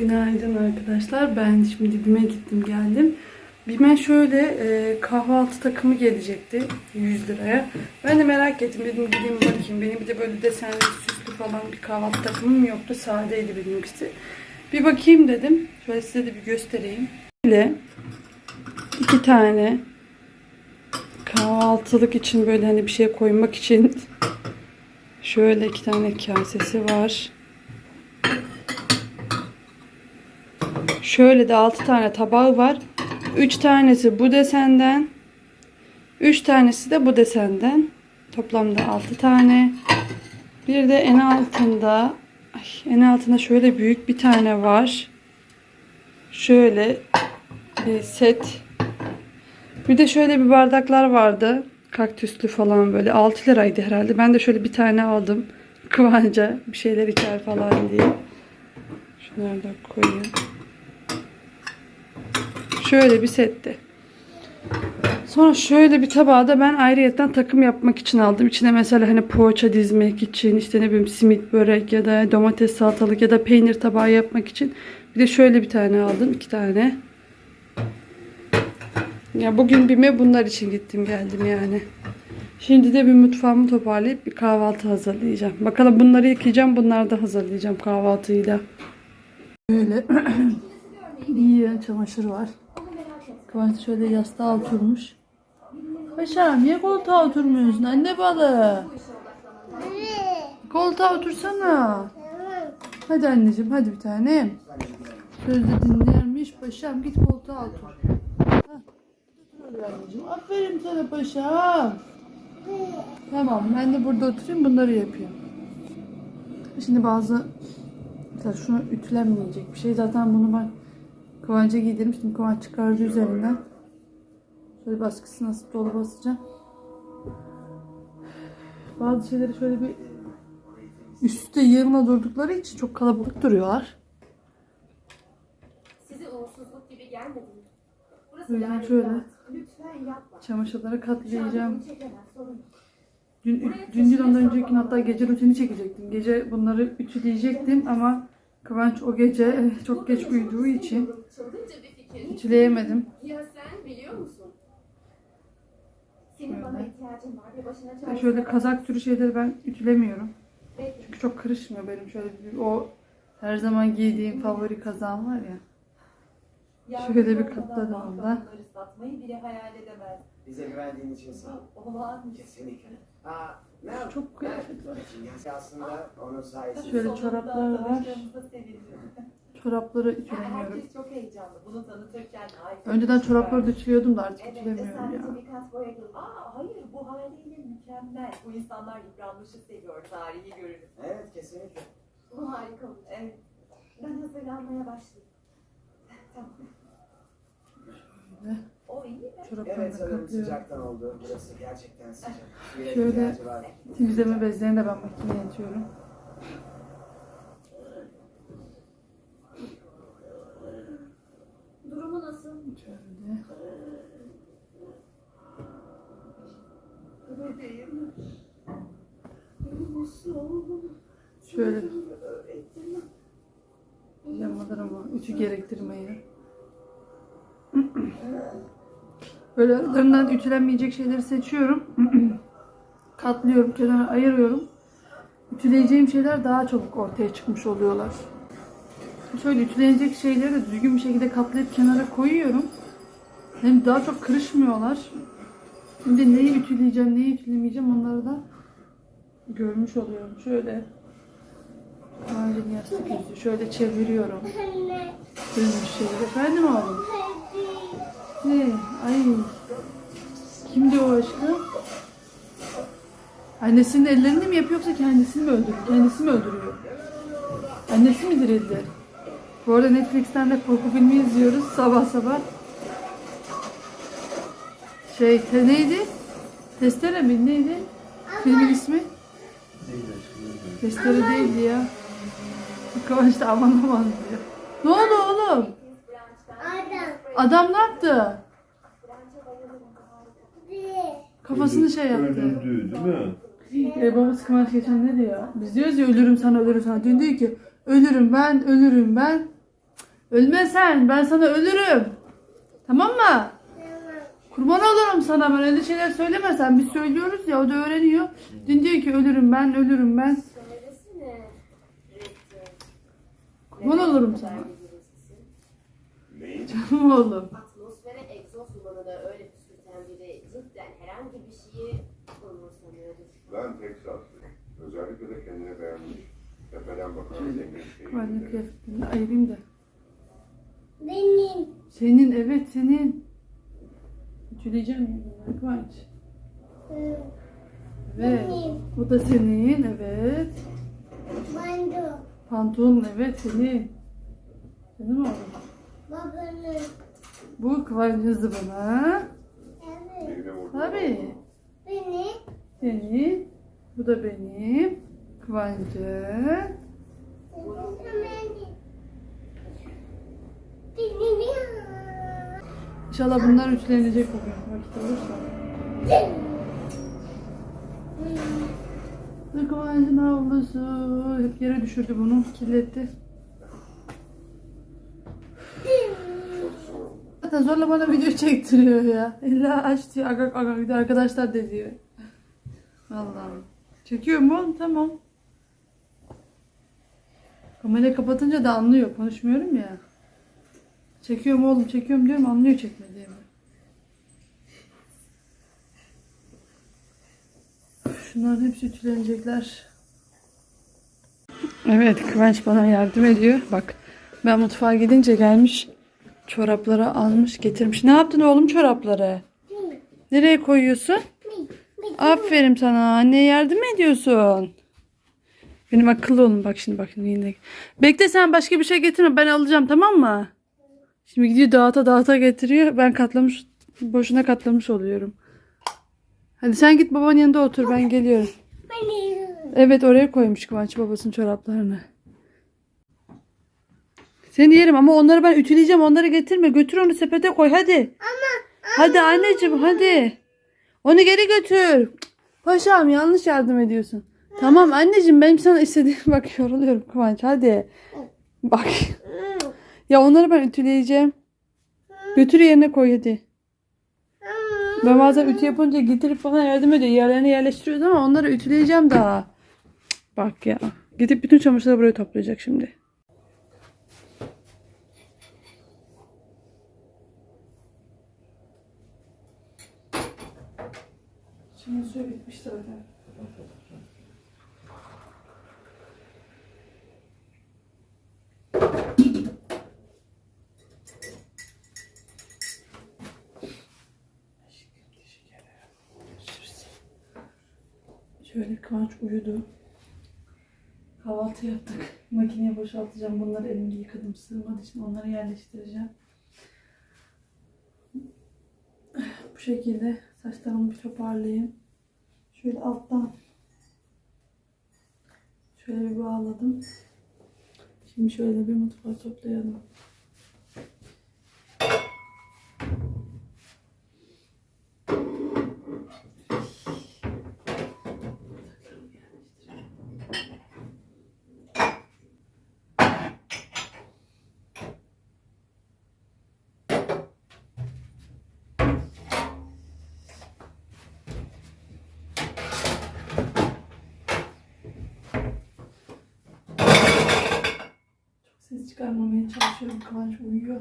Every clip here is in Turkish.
Günaydın arkadaşlar. Ben şimdi BİM'e gittim geldim. BİM'e şöyle e, kahvaltı takımı gelecekti 100 liraya. Ben de merak ettim dedim gideyim bakayım. Benim bir de böyle desenli süslü falan bir kahvaltı takımım yoktu. Sadeydi benimkisi. Bir bakayım dedim. Şöyle size de bir göstereyim. Böyle iki tane kahvaltılık için böyle hani bir şey koymak için şöyle iki tane kasesi var. Şöyle de 6 tane tabağı var. 3 tanesi bu desenden. 3 tanesi de bu desenden. Toplamda 6 tane. Bir de en altında ay, en altında şöyle büyük bir tane var. Şöyle bir set. Bir de şöyle bir bardaklar vardı. Kaktüslü falan böyle 6 liraydı herhalde. Ben de şöyle bir tane aldım. Kıvanca bir şeyler içer falan diye. Şunları da koyayım. Şöyle bir setti. Sonra şöyle bir tabağı da ben ayrıyetten takım yapmak için aldım. İçine mesela hani poğaça dizmek için, işte ne bileyim simit, börek ya da domates salatalık ya da peynir tabağı yapmak için. Bir de şöyle bir tane aldım. iki tane. Ya bugün BİM'e bunlar için gittim geldim yani. Şimdi de bir mutfağımı toparlayıp bir kahvaltı hazırlayacağım. Bakalım bunları yıkayacağım. Bunları da hazırlayacağım kahvaltıyla. Böyle iyi çamaşır var. Kıvanç şöyle yastığa oturmuş. Paşam niye koltuğa oturmuyorsun anne balı? Koltuğa otursana. Hadi anneciğim hadi bir tanem. Sözde dinlermiş paşam git koltuğa otur. Otur anneciğim. Aferin sana paşam. Tamam ben de burada oturayım bunları yapıyorum. Şimdi bazı mesela şunu ütülenmeyecek bir şey. Zaten bunu ben Kıvanç'a giydirmiştim. Kıvanç çıkardı üzerinden. Şöyle baskısını asıp dolu basacağım. Bazı şeyleri şöyle bir üstte yığınla durdukları için çok kalabalık duruyorlar. Size uğursuzluk gibi gelmedi mi? Burası Böyle şöyle. Lütfen yapma. Anda katlayacağım. Dün, dün değil ondan önceki gün hatta gece rutini çekecektim. Gece bunları ütüleyecektim ama Kıvanç o gece eh, çok geç uyuduğu için Çılgınca bir fikir. ütüleyemedim. Ya sen biliyor musun? Senin Şöyle. bana ihtiyacın var ve başına çare Şöyle kazak türü şeyleri ben ütülemiyorum. Bekle. Çünkü çok kırışmıyor benim şöyle bir o her zaman giydiğim favori kazağım var ya. Şöyle bir katladım onda. Bunları satmayı bile hayal edemez. Bize güvendiğin için sağ ol. Olağan Kesinlikle. Aa, ne yap? Çok kıyafet var. Aslında onun sayesinde. Şöyle çoraplar var. Çorapları ütülemiyorum. Herkes çok heyecanlı. Bunu tanıtırken harika Önceden çorapları da ütülüyordum da artık Evet, ve ütülemiyorum sadece ya. birkaç boya gel- Aa hayır bu haliyle mükemmel. Bu insanlar yıpranmışı seviyor. Tarihi görünüm. Evet kesinlikle. Bu harika olacak. Evet. Ben hazırlanmaya başlayayım. Tamam. O iyi mi? çoraplarını Evet sanırım katlıyorum. sıcaktan oldu. Burası gerçekten sıcak. Bir Şöyle- ihtiyacı var. Temizleme bezlerini de ben makineye atıyorum. Şöyle. Bebeğim. Şöyle. Pijamalar ama ütü gerektirmeyi. Böyle aralarından ütülenmeyecek şeyleri seçiyorum. Katlıyorum, kenara ayırıyorum. Ütüleyeceğim şeyler daha çabuk ortaya çıkmış oluyorlar. Şöyle ütülenecek şeyleri de düzgün bir şekilde katlayıp kenara koyuyorum. Hem daha çok kırışmıyorlar. Şimdi neyi ütüleyeceğim, neyi ütülemeyeceğim onları da görmüş oluyorum. Şöyle Ailenin yastık yüzü. Şöyle çeviriyorum. Dönmüş şeyler. Efendim oğlum? Ne? Ay. Kimdi o aşkım? Annesinin ellerini mi yapıyor yoksa kendisini mi öldürüyor? Kendisi mi öldürüyor? Annesi mi dirildi? Bu arada Netflix'ten de korku filmi izliyoruz sabah sabah. Şey te, neydi? Testere mi? Neydi? Filmin ismi? Testere değildi ya. Kıvanç da aman aman diyor. Ne oldu oğlum? Adam ne yaptı? Kafasını şey yaptı. Öldürdü değil mi? E, babası Kıvanç geçen ne diyor? Biz diyoruz ya ölürüm sana ölürüm sana. Dün diyor ki ölürüm ben ölürüm ben. Ölmesen ben sana ölürüm. Tamam mı? Kurban olurum sana ben öyle şeyler söylemesen. Biz söylüyoruz ya o da öğreniyor. Dün diyor ki ölürüm ben ölürüm ben. Kurban olurum sana. Neyin? Canım oğlum. Atmosfere egzoz dumanı da öyle püskürten biri cidden herhangi bir şeyi umursamıyordur. Ben Teksaslıyım. Özellikle de kendine beğenmiş. Tepeden şehirleri. kıyafetini ayırayım da. Benim. Senin evet senin. Ütüleyeceğim ya bunları Kıvanç. Evet. Bu da senin evet. Bandı. Pantolon evet senin. Senin oğlum. Babanın. Bu Kıvanç'ın zıbana. Evet. Tabii. Beni. Senin. Bu da benim. Kıvanç'ın. İnşallah bunlar ütülenecek bugün vakit olursa. Bu Kıvanç'ın havlusu. Hep yere düşürdü bunu. Kirletti. Zaten zorla bana video çektiriyor ya. İlla aç diyor. Agak agak diyor. Arkadaşlar de diyor. Allah'ım. Çekiyor mu? Tamam. Kamerayı kapatınca da anlıyor. Konuşmuyorum ya. Çekiyorum oğlum çekiyorum diyorum anlıyor çekmediğimi. Şunların hepsi ütülenecekler. Evet Kıvanç bana yardım ediyor. Bak ben mutfağa gidince gelmiş çorapları almış getirmiş. Ne yaptın oğlum çorapları? Nereye koyuyorsun? Aferin sana. Anneye yardım ediyorsun? Benim akıllı olun bak şimdi bak şimdi yine. Bekle sen başka bir şey getirme ben alacağım tamam mı? Şimdi gidiyor dağıta dağıta getiriyor. Ben katlamış boşuna katlamış oluyorum. Hadi sen git babanın yanında otur ben geliyorum. Evet oraya koymuş Kıvanç babasının çoraplarını. Seni yerim ama onları ben ütüleyeceğim. Onları getirme. Götür onu sepete koy hadi. Hadi anneciğim hadi. Onu geri götür. Paşam yanlış yardım ediyorsun. Tamam anneciğim benim sana istediğim bak yoruluyorum Kıvanç hadi. Bak. Ya onları ben ütüleyeceğim. Götür yerine koy hadi. Ben bazen ütü yapınca getirip bana yardım ediyor. Yerlerine yerleştiriyoruz ama onları ütüleyeceğim daha. Bak ya. Gidip bütün çamaşırları buraya toplayacak şimdi. Su bitmiş zaten. Şöyle Kıvanç uyudu. Kahvaltı yaptık. Makineye boşaltacağım. Bunları elimde yıkadım. Sığmadığı için onları yerleştireceğim. Bu şekilde saçlarımı bir toparlayayım. Şöyle alttan şöyle bir bağladım. Şimdi şöyle bir mutfağı toplayalım. Çıkarmamaya çalışıyorum. Kıvanç uyuyor.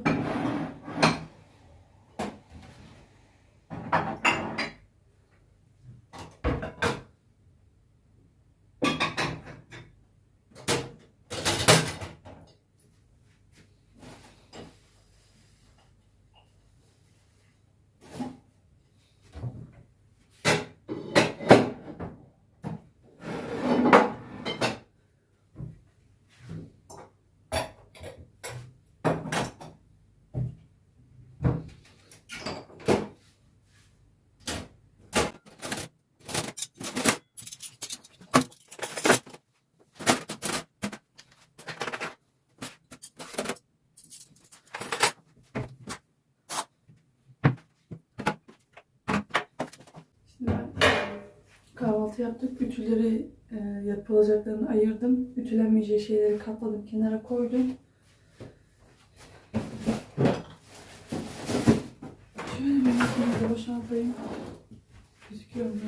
yaptık. Ütüleri e, yapılacaklarını ayırdım. Ütülenmeyeceği şeyleri katladım, kenara koydum. Şöyle bir boşaltayım. Gözüküyor mu?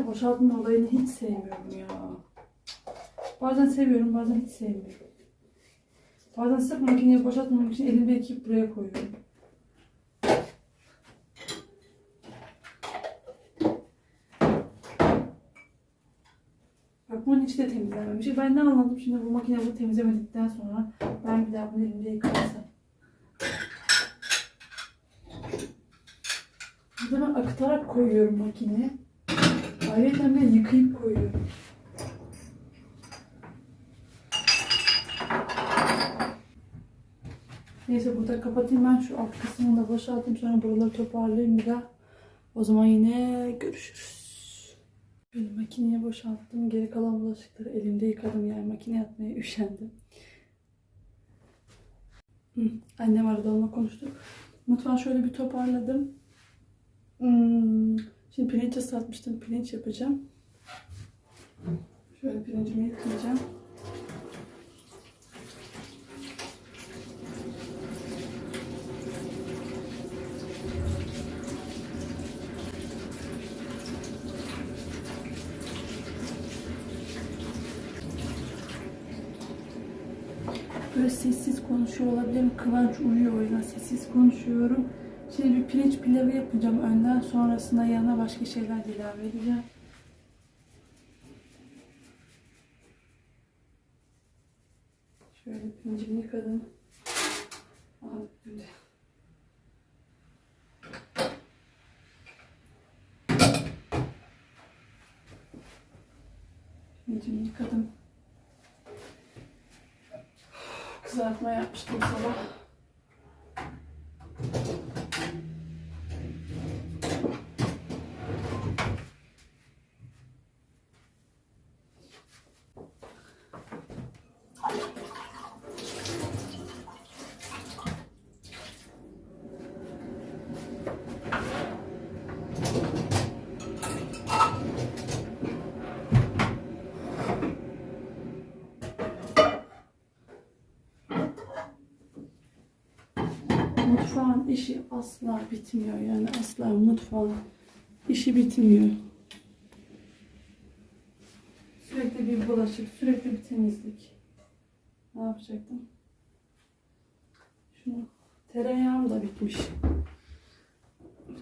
Makine boşaltma olayını hiç sevmiyorum ya. Bazen seviyorum, bazen hiç sevmiyorum. Bazen sırf makineyi boşaltmamak için elimde ekip buraya koyuyorum. Bak bunun içi de temizlenmemiş. Ben ne anladım şimdi bu makine bunu temizlemedikten sonra ben bir daha bunu elimde yıkarsam. Burada ben akıtarak koyuyorum makineye. Ayrıca de yıkayıp koyuyorum. Neyse burada kapatayım ben şu alt kısmını da boşaltayım sonra buraları toparlayayım bir daha. O zaman yine görüşürüz. Böyle makineye boşalttım. Geri kalan bulaşıkları elimde yıkadım yani makine atmaya üşendim. Hı, annem arada onunla konuştuk. Mutfağı şöyle bir toparladım. Hmm, Şimdi pirinç ıslatmıştım. Pirinç yapacağım. Şöyle pirincimi yıkayacağım. Böyle sessiz konuşuyor olabilirim. Kıvanç uyuyor o yüzden sessiz konuşuyorum. Şimdi bir pirinç pilavı yapacağım önden. Sonrasında yanına başka şeyler ilave edeceğim. Şöyle pirincimi yıkadım. Pirincimi yıkadım. Kızartma yapmıştım sabah. Mutfağın işi asla bitmiyor yani asla mutfağın işi bitmiyor. Sürekli bir bulaşık, sürekli bir temizlik. Ne yapacaktım? Şunu tereyağım da bitmiş.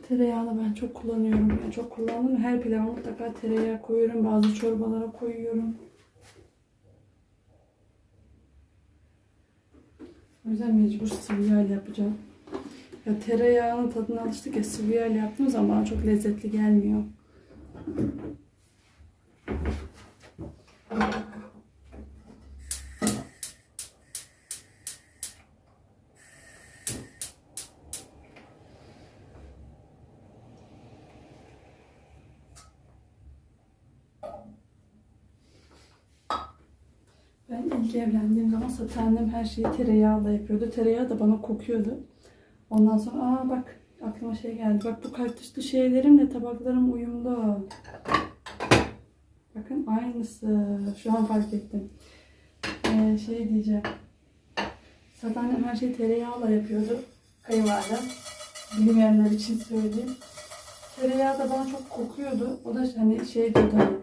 Tereyağını ben çok kullanıyorum. Yani çok kullandım. Her pilava mutlaka tereyağı koyuyorum. Bazı çorbalara koyuyorum. O yüzden mecbur sıvı yağla yapacağım. Ya tereyağının tadına alıştık ya sıvı yağla yaptığım zaman çok lezzetli gelmiyor. Ben ilk evlendiğim zaman zaten annem her şeyi tereyağıyla yapıyordu. Tereyağı da bana kokuyordu. Ondan sonra aa bak aklıma şey geldi. Bak bu kaktüslü şeylerimle tabaklarım uyumlu. Bakın aynısı. Şu an fark ettim. Ee, şey diyeceğim. Zaten her şeyi tereyağıyla yapıyordu. Kayınvalidem. Bilmeyenler için söyleyeyim. Tereyağı da bana çok kokuyordu. O da hani şey diyordu hani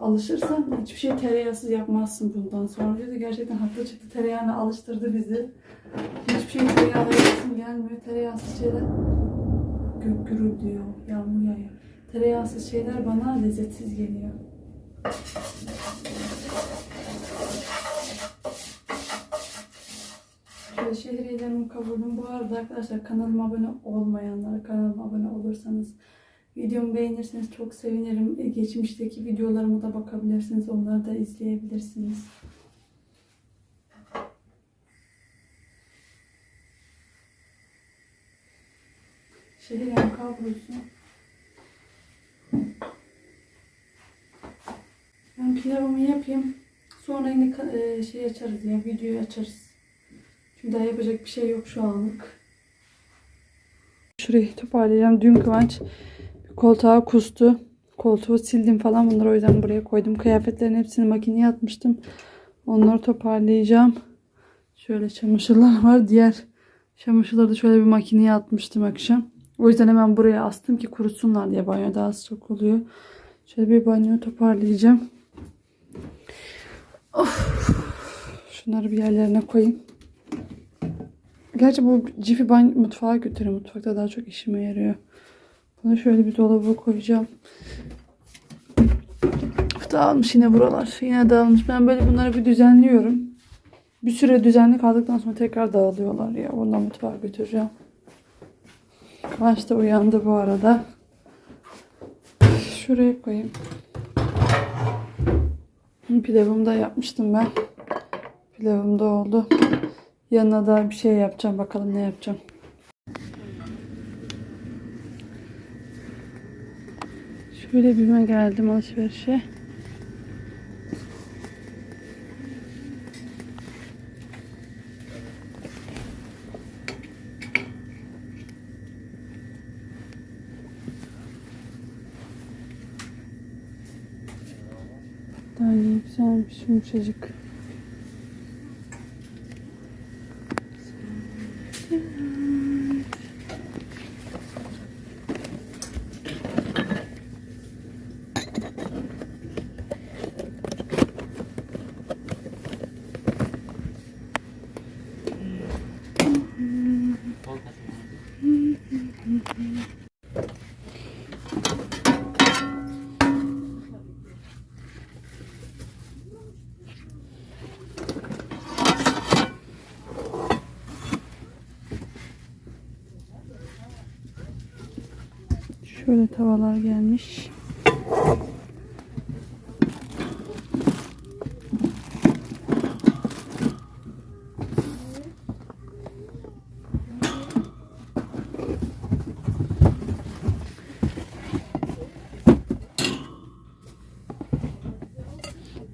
alışırsan hiçbir şey tereyağsız yapmazsın bundan sonra diyordu. Gerçekten haklı çıktı. Tereyağına alıştırdı bizi. Hiçbir şey tereyağla yapasım gelmiyor. Tereyağsız şeyler gök gürültüyor, yağmur yağıyor. Tereyağsız şeyler bana lezzetsiz geliyor. Şöyle şehriyelerimi kavurdum. Bu arada arkadaşlar kanalıma abone olmayanlara kanalıma abone olursanız Videomu beğenirseniz çok sevinirim. E, Geçmişteki videolarıma da bakabilirsiniz. Onları da izleyebilirsiniz. Şehiren kablosu. Ben pilavımı yapayım. Sonra yine e, şey açarız ya, videoyu açarız. Çünkü daha yapacak bir şey yok şu anlık. Şurayı toparlayacağım. Dün Kıvanç koltuğa kustu. Koltuğu sildim falan. Bunları o yüzden buraya koydum. Kıyafetlerin hepsini makineye atmıştım. Onları toparlayacağım. Şöyle çamaşırlar var. Diğer çamaşırları da şöyle bir makineye atmıştım akşam. O yüzden hemen buraya astım ki kurusunlar diye banyo daha sıcak oluyor. Şöyle bir banyo toparlayacağım. Of. Şunları bir yerlerine koyayım. Gerçi bu cifi banyo mutfağa götürüyorum. Mutfakta daha çok işime yarıyor. Bunu şöyle bir dolaba koyacağım. Dağılmış yine buralar. Yine dağılmış. Ben böyle bunları bir düzenliyorum. Bir süre düzenli kaldıktan sonra tekrar dağılıyorlar ya. Ondan mutfağa götüreceğim. Kıvanç da uyandı bu arada. Şuraya koyayım. Pilavımı da yapmıştım ben. Pilavım da oldu. Yanına da bir şey yapacağım. Bakalım ne yapacağım. Şöyle birime geldim alışverişe. Tane güzelmiş yumuşacık. Şöyle tavalar gelmiş.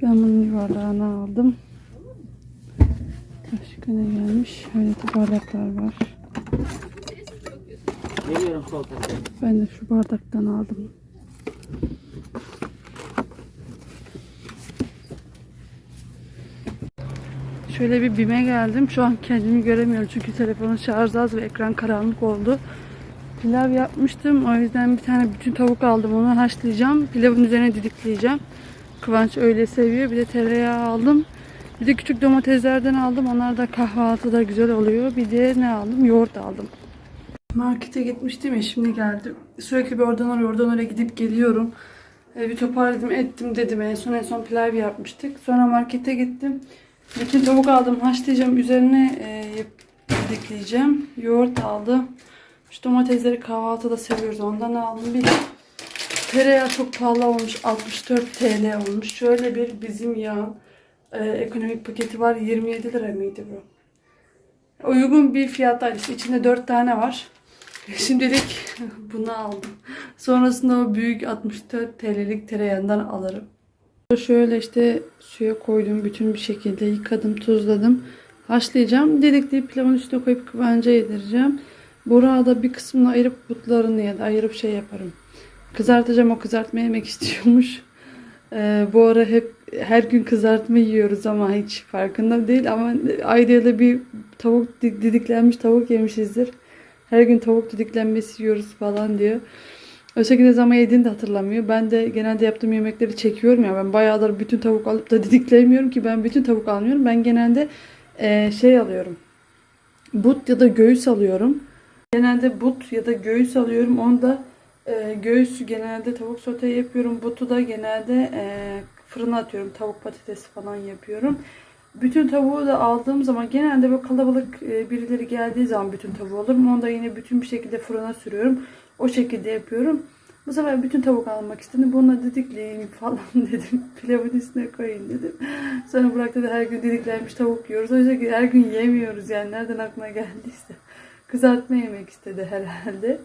Ben bunun yuvarlağını aldım. Başka ne gelmiş? Şöyle de bardaklar var. Geliyorum sol tarafa. Ben de şu bardaktan aldım. Şöyle bir bime geldim. Şu an kendimi göremiyorum çünkü telefonun şarjı az ve ekran karanlık oldu. Pilav yapmıştım. O yüzden bir tane bütün tavuk aldım. Onu haşlayacağım. Pilavın üzerine didikleyeceğim. Kıvanç öyle seviyor. Bir de tereyağı aldım. Bir de küçük domateslerden aldım. Onlar da kahvaltıda güzel oluyor. Bir de ne aldım? Yoğurt aldım. Markete gitmiştim ya şimdi geldim. Sürekli bir oradan oraya oradan oraya gidip geliyorum. Ee, bir toparladım ettim dedim. En son en son pilav yapmıştık. Sonra markete gittim. Bütün tavuk aldım haşlayacağım. Üzerine e. Yoğurt aldım. Şu domatesleri kahvaltıda seviyoruz. Ondan aldım. Bir tereyağı çok pahalı olmuş. 64 TL olmuş. Şöyle bir bizim yağın e, ekonomik paketi var. 27 lira mıydı bu? Uygun bir fiyattaydı. İşte içinde 4 tane var. Şimdilik bunu aldım. Sonrasında o büyük 64 TL'lik tereyağından alırım. Şöyle işte suya koydum bütün bir şekilde yıkadım, tuzladım. Haşlayacağım. Dedikleyip pilavın üstüne koyup kıvanca yedireceğim. Burada bir kısmını ayırıp butlarını ya da ayırıp şey yaparım. Kızartacağım o kızartma yemek istiyormuş. Ee, bu ara hep her gün kızartma yiyoruz ama hiç farkında değil ama ayda yılda bir tavuk di- didiklenmiş tavuk yemişizdir. Her gün tavuk didiklenmesi yiyoruz falan diyor. O şekilde zaman yediğini de hatırlamıyor. Ben de genelde yaptığım yemekleri çekiyorum ya. Ben bayağıdır bütün tavuk alıp da didiklemiyorum ki ben bütün tavuk almıyorum. Ben genelde eee, şey alıyorum. But ya da göğüs alıyorum. Genelde but ya da göğüs alıyorum. Onda e, göğüsü genelde tavuk sote yapıyorum. Butu da genelde e, fırına atıyorum. Tavuk patatesi falan yapıyorum. Bütün tavuğu da aldığım zaman genelde böyle kalabalık e, birileri geldiği zaman bütün tavuğu alırım. Onu da yine bütün bir şekilde fırına sürüyorum. O şekilde yapıyorum. Bu sefer bütün tavuk almak istedim. Buna didikleyin falan dedim. Pilavın üstüne koyun dedim. Sonra Burak dedi her gün didiklenmiş tavuk yiyoruz. O yüzden her gün yemiyoruz yani. Nereden aklına geldiyse. Kızartma yemek istedi herhalde.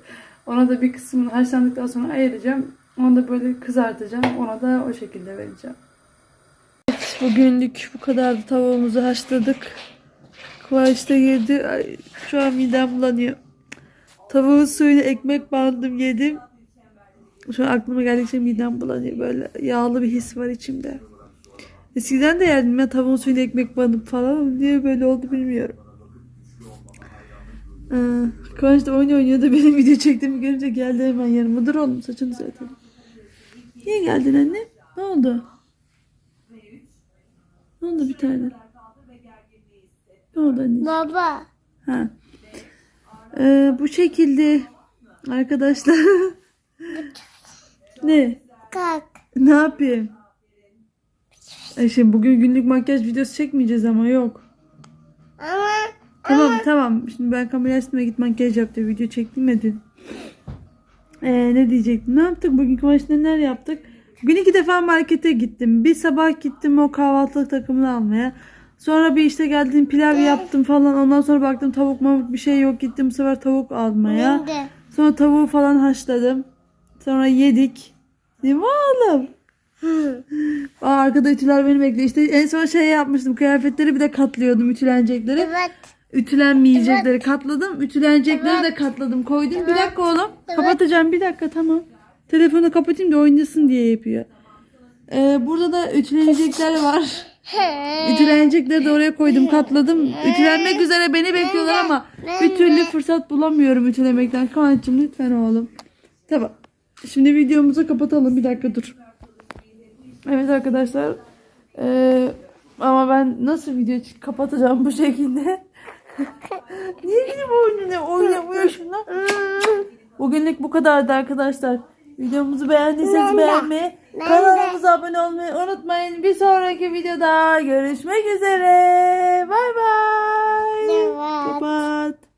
Ona da bir kısmını haşlandıktan sonra ayıracağım. Onu da böyle kızartacağım. Ona da o şekilde vereceğim. Bugünlük bu kadar tavuğumuzu haşladık. Kıvanç da yedi. Ay, şu an midem bulanıyor. Tavuğun suyunu ekmek bandım yedim. Şu an aklıma geldikçe midem bulanıyor. Böyle yağlı bir his var içimde. Eskiden de yerdim ben tavuğun suyunu ekmek banıp falan. Niye böyle oldu bilmiyorum. Ee, Kıvanç da oyun oynuyordu. Benim video çektiğimi görünce geldi hemen yanıma. Dur oğlum saçını düzeltelim. Niye geldin anne? Ne oldu? Ne oldu bir tane? Ne oldu anneciğim? Baba. Ha. Ee, bu şekilde arkadaşlar. ne? Kalk. Ne yapayım? Ay şimdi bugün günlük makyaj videosu çekmeyeceğiz ama yok. Ama Tamam tamam. Şimdi ben kamera üstüme git makyaj yap diye video çektim ya dün. Ee, ne diyecektim? Ne yaptık? Bugün kumaş neler yaptık? Bugün iki defa markete gittim. Bir sabah gittim o kahvaltılık takımını almaya. Sonra bir işte geldim pilav yaptım falan. Ondan sonra baktım tavuk mavuk bir şey yok. Gittim bu sefer tavuk almaya. Sonra tavuğu falan haşladım. Sonra yedik. Değil mi oğlum? Aa, arkada ütüler beni bekliyor. İşte en son şey yapmıştım. Kıyafetleri bir de katlıyordum ütülenecekleri. Evet. Ütülenmeyecekleri katladım. Ütülenecekleri de katladım. Koydum. Bir dakika oğlum. Kapatacağım. Bir dakika tamam. Telefonu kapatayım da oynasın diye yapıyor. Ee, burada da ütülenecekler var. Ütülenecekleri de oraya koydum. Katladım. Ütülenmek üzere beni bekliyorlar ama bir türlü fırsat bulamıyorum ütülemekten. Kıvanç'cığım lütfen oğlum. Tamam. Şimdi videomuzu kapatalım. Bir dakika dur. Evet arkadaşlar. Ee, ama ben nasıl video kapatacağım bu şekilde? Niye gidip oynamıyor? Şuna. Bugünlük bu kadardı arkadaşlar. Videomuzu beğendiyseniz beğenmeyi, kanalımıza abone olmayı unutmayın. Bir sonraki videoda görüşmek üzere. Bay bay. Kapat.